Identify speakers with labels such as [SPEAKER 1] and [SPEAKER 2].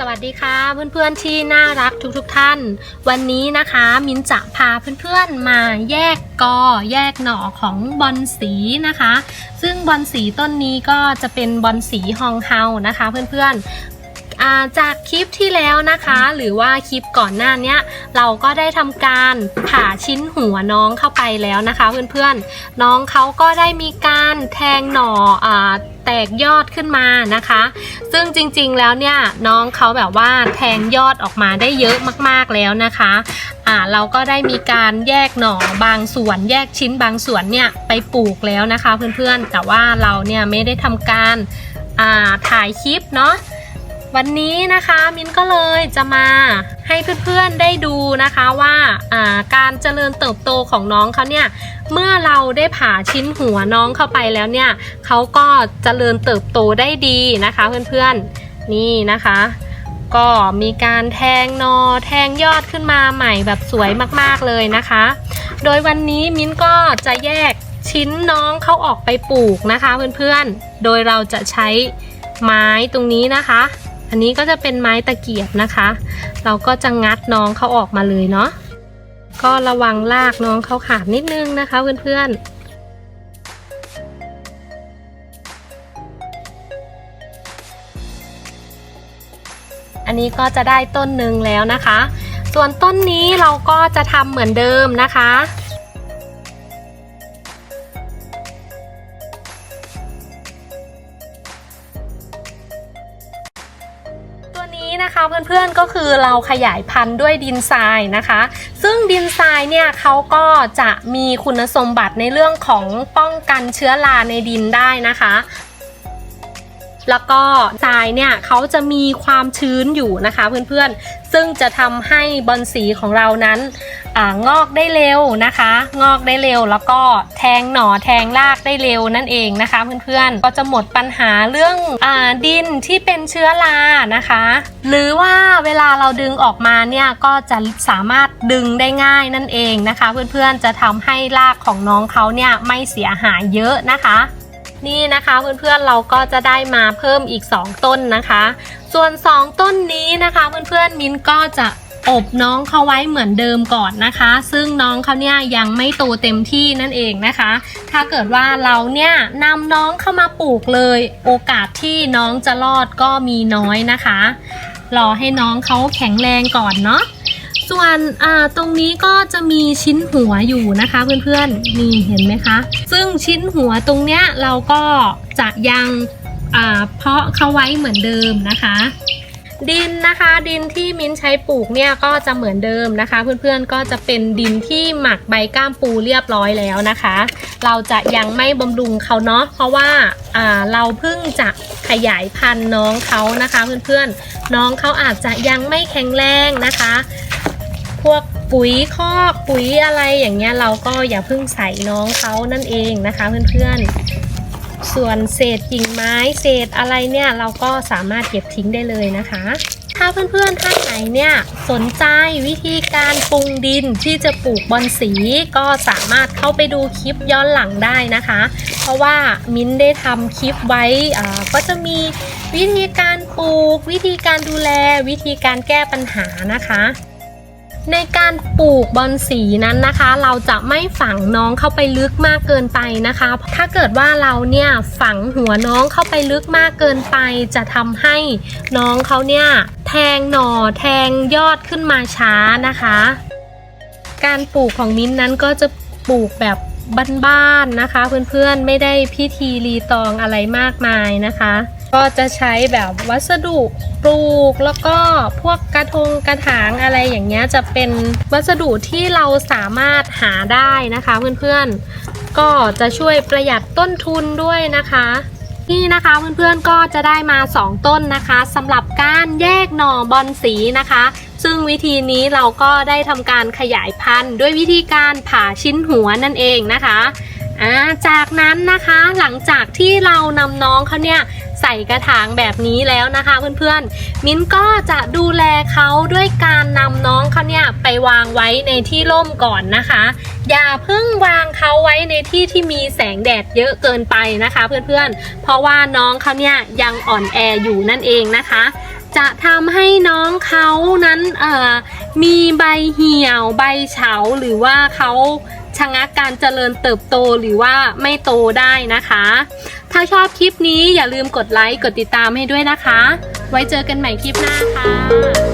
[SPEAKER 1] สวัสดีค่ะเพื่อนๆที่น่ารักทุกๆทท่าน วันนี้นะคะมินจะพาเพื่อนๆมาแยกกอแยกหน่อของบอนสีนะคะ ซึ่งบอนสีต้นนี้ก็จะเป็นบอนสีฮองเฮานะคะ เพื่อนๆ จากคลิปที่แล้วนะคะ หรือว่าคลิปก่อนหน้านี้เราก็ได้ทำการผ่าชิ้นหัวน้องเข้าไปแล้วนะคะ เพื่อนๆ น้องเขาก็ได้มีการแทงหน่ออแตกยอดขึ้นมานะคะ ซึ่งจริงๆแล้วเนี่ยน้องเขาแบบว่าแทงยอดออกมาได้เยอะมากๆแล้วนะคะ่าเราก็ได้มีการแยกหน่อบางส่วนแยกชิ้นบางส่วนเนี่ยไปปลูกแล้วนะคะเพื่อนๆ แต่ว่าเราเนี่ยไม่ได้ทำการถ่ายคลิปเนาะ วันนี้นะคะมินก็เลยจะมาให้เพื่อนๆได้ดูนะคะว่าอ่าการเจริญเติบโตของน้องเขาเนี่ยเมื่อเราได้ผ่าชิ้นหัวน้องเข้าไปแล้วเนี่ยเขาก็เจริญเติบโตได้ดีนะคะเพื่อนๆนี่นะคะ ก็มีการแทงนอแทงยอดขึ้นมาใหม่แบบสวยมากๆเลยนะคะ โดยวันนี้มิ้นก็จะแยกชิ้นน้องเขาออกไปปลูกนะคะเพื่อนๆ โดยเราจะใช้ไม้ตรงนี้นะคะ อันนี้ก็จะเป็นไม้ตะเกียบนะคะ เราก็จะงัดน้องเขาออกมาเลยเนาะก็ระวังลากน้องเขาขาดนิดนึงนะคะเพื่อนๆอันนี้ก็จะได้ต้นหนึ่งแล้วนะคะ ส่วนต้นนี้เราก็จะทำเหมือนเดิมนะคะ นี้นะคะเพื่อนๆก็คือเราขยายพันธุ์ด้วยดินทรายนะคะ ซึ่งดินทรายเนี่ยเขาก็จะมีคุณสมบัติในเรื่องของป้องกันเชื้อราในดินได้นะคะ แล้วก็ทรายเนี่ยเขาจะมีความชื้นอยู่นะคะเพื่อนๆ ซึ่งจะทำให้บอนสีของเรานั้นองอกได้เร็วนะคะ งอกได้เร็วแล้วก็แทงหน่อแทงรากได้เร็วนั่นเองนะคะเพื่อนๆ ก็จะหมดปัญหาเรื่องอดินที่เป็นเชื้อรานะคะ หรือว่าเวลาเราดึงออกมาเนี่ยก็จะสามารถดึงได้ง่ายนั่นเองนะคะ เพื่อนๆจะทำให้รากของน้องเขาเนี่ยไม่เสียหายเยอะนะคะ นี่นะคะเพื่อนๆเราก็จะได้มาเพิ่มอีก 2 ต้นนะคะ ส่วน 2 ต้นนี้นะคะเพื่อนๆมิ้นก็จะอบน้องเขาไว้เหมือนเดิมก่อนนะคะ ซึ่งน้องเขาเนี่ยยังไม่โตเต็มที่นั่นเองนะคะ ถ้าเกิดว่าเราเนี่ยนำน้องเข้ามาปลูกเลย โอกาสที่น้องจะรอดก็มีน้อยนะคะ รอให้น้องเขาแข็งแรงก่อนเนาะ ส่วนตรงนี้ก็จะมีชิ้นหัวอยู่นะคะเพื่อนๆนี่เห็นไหมคะ ซึ่งชิ้นหัวตรงเนี้ยเราก็จะยังเพาะเขาไว้เหมือนเดิมนะคะ ดินนะคะดินที่มิ้นใช้ปลูกเนี่ยก็จะเหมือนเดิมนะคะ เพื่อนๆก็จะเป็นดินที่หมักใบก้ามปูเรียบร้อยแล้วนะคะ เราจะยังไม่บำรุงเขาเนาะเพราะว่าเราเพิ่งจะขยายพันธุ์น้องเขานะคะ เพื่อนๆน้องเขาอาจจะยังไม่แข็งแรงนะคะ พวกปุ๋ยคอกปุ๋ยอะไรอย่างเงี้ยเราก็อย่าเพิ่งใส่น้องเขานั่นเองนะคะเพื่อนๆ ส่วนเศษกิ่งไม้เศษอะไรเนี่ยเราก็สามารถเก็บทิ้งได้เลยนะคะ ถ้าเพื่อนๆท่านไหนเนี่ยสนใจวิธีการปรุงดินที่จะปลูกบอนสีก็สามารถเข้าไปดูคลิปย้อนหลังได้นะคะ เพราะว่ามิ้นได้ทำคลิปไว้ก็จะมีวิธีการปลูก วิธีการดูแลวิธีการแก้ปัญหานะคะ ในการปลูกบอนสีนั้นนะคะ เราจะไม่ฝังน้องเข้าไปลึกมากเกินไปนะคะ ถ้าเกิดว่าเราเนี่ยฝังหัวน้องเข้าไปลึกมากเกินไป จะทำให้น้องเขาเนี่ยแทงหน่อแทงยอดขึ้นมาช้านะคะ การปลูกของมิ้นท์นั้นก็จะปลูกแบบบ้านๆนะคะ เพื่อนๆไม่ได้พิธีรีตองอะไรมากมายนะคะ ก็จะใช้แบบวัสดุปลูกแล้วก็พวกกระทงกระถางอะไรอย่างเงี้ยจะเป็นวัสดุที่เราสามารถหาได้นะคะเพื่อนๆ ก็จะช่วยประหยัดต้นทุนด้วยนะคะนี่นะคะเพื่อนๆก็จะได้มา 2 ต้นนะคะสำหรับการแยกหน่อบอนสีนะคะ ซึ่งวิธีนี้เราก็ได้ทำการขยายพันธุ์ ด้วยวิธีการผ่าชิ้นหัวนั่นเองนะคะอ่าจากนั้นนะคะหลังจากที่เรานำน้องเขาเนี่ย ใส่กระถางแบบนี้แล้วนะคะ เพื่อนๆ มิ้นก็จะดูแลเขาด้วยการนำน้องเขาเนี่ยไปวางไว้ในที่ร่มก่อนนะคะ อย่าเพิ่งวางเขาไว้ในที่ที่มีแสงแดดเยอะเกินไปนะคะ เพื่อนๆ เพราะว่าน้องเขาเนี่ยยังอ่อนแออยู่นั่นเองนะคะจะทำให้น้องเขานั้นเอ่อมีใบเหี่ยว ใบเฉาหรือว่าเขาชะงักการเจริญเติบโตหรือว่าไม่โตได้นะคะ ถ้าชอบคลิปนี้อย่าลืมกดไลค์ กดติดตามให้ด้วยนะคะ ไว้เจอกันใหม่คลิปหน้าค่ะ